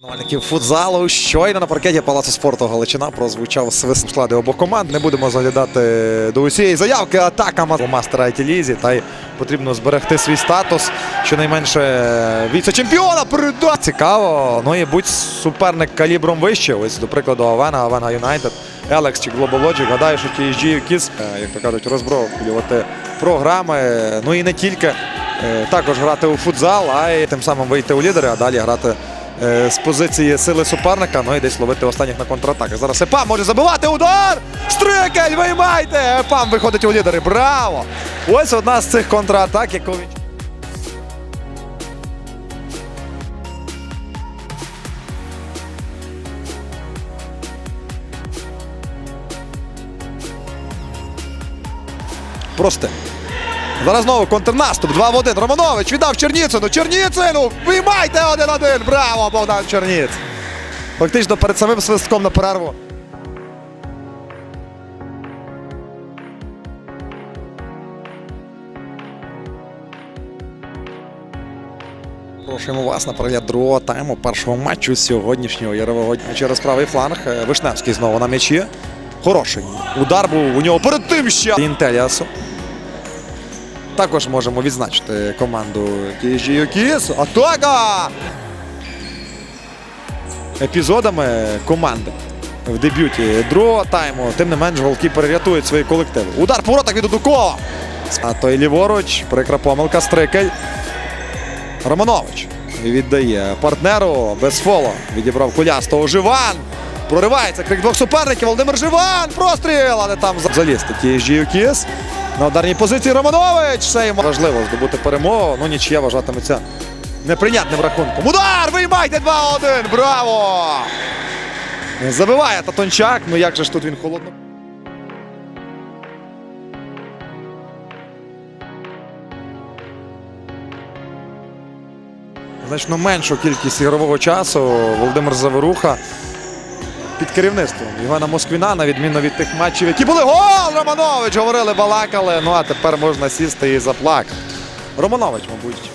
Шанувальників футзалу щойно на паркеті Палацу спорту Галичина прозвучав свист склади обох команд. Не будемо заглядати до усієї заявки. Атака мастера it лізі. Та й потрібно зберегти свій статус. Щонайменше віце-чемпіона переда. Цікаво. Ну і будь суперник калібром вище. Ось, до прикладу, Авена, Авена Юнайтед, Елекс чи Global Logic. Гадаю, що TSG Kids, е, як то кажуть, розброблювати програми. Ну і не тільки. Е, Також грати у футзал, а й тим самим вийти у лідери, а далі грати е, з позиції сили суперника, ну і десь ловити останніх на контратаках. Зараз Епам може забивати удар! Стрикель, виймайте! Епам виходить у лідери. Браво! Ось одна з цих контратак, яку він. Просте. Зараз знову контрнаступ. 2 в 1. Романович віддав Черніцину. Черніцину! Виймайте 1-1! Браво, Богдан Черніц! Фактично перед самим свистком на перерву. Прошуємо вас на перегляд другого тайму першого матчу сьогоднішнього ярового. Через правий фланг. Вишневський знову на м'ячі. Хороший удар був у нього перед тим ще. Інтеліасу. Також можемо відзначити команду TSG Юкіс. Атака! Епізодами команди в дебюті другого тайму. Тим не менш, голкіпери рятують свої колективи. Удар по воротах від Удукова. А той ліворуч. Прикра помилка Стрикель. Романович віддає партнеру без фоло. Відібрав кулястого Живан. Проривається крик двох суперників. Володимир Живан. Простріл, але там за- залізти. TSG Юкіс. На ударній позиції Романович. Все йому важливо здобути перемогу. Ну нічия вважатиметься неприйнятним рахунком. Удар! Виймайте 2-1! Браво! Забиває Татончак. Ну як же ж тут він холодно. Значно меншу кількість ігрового часу Володимир Заворуха під керівництвом Івана Москвіна, на відміну від тих матчів, які були гол! Романович! Говорили, балакали. Ну а тепер можна сісти і заплакати. Романович, мабуть,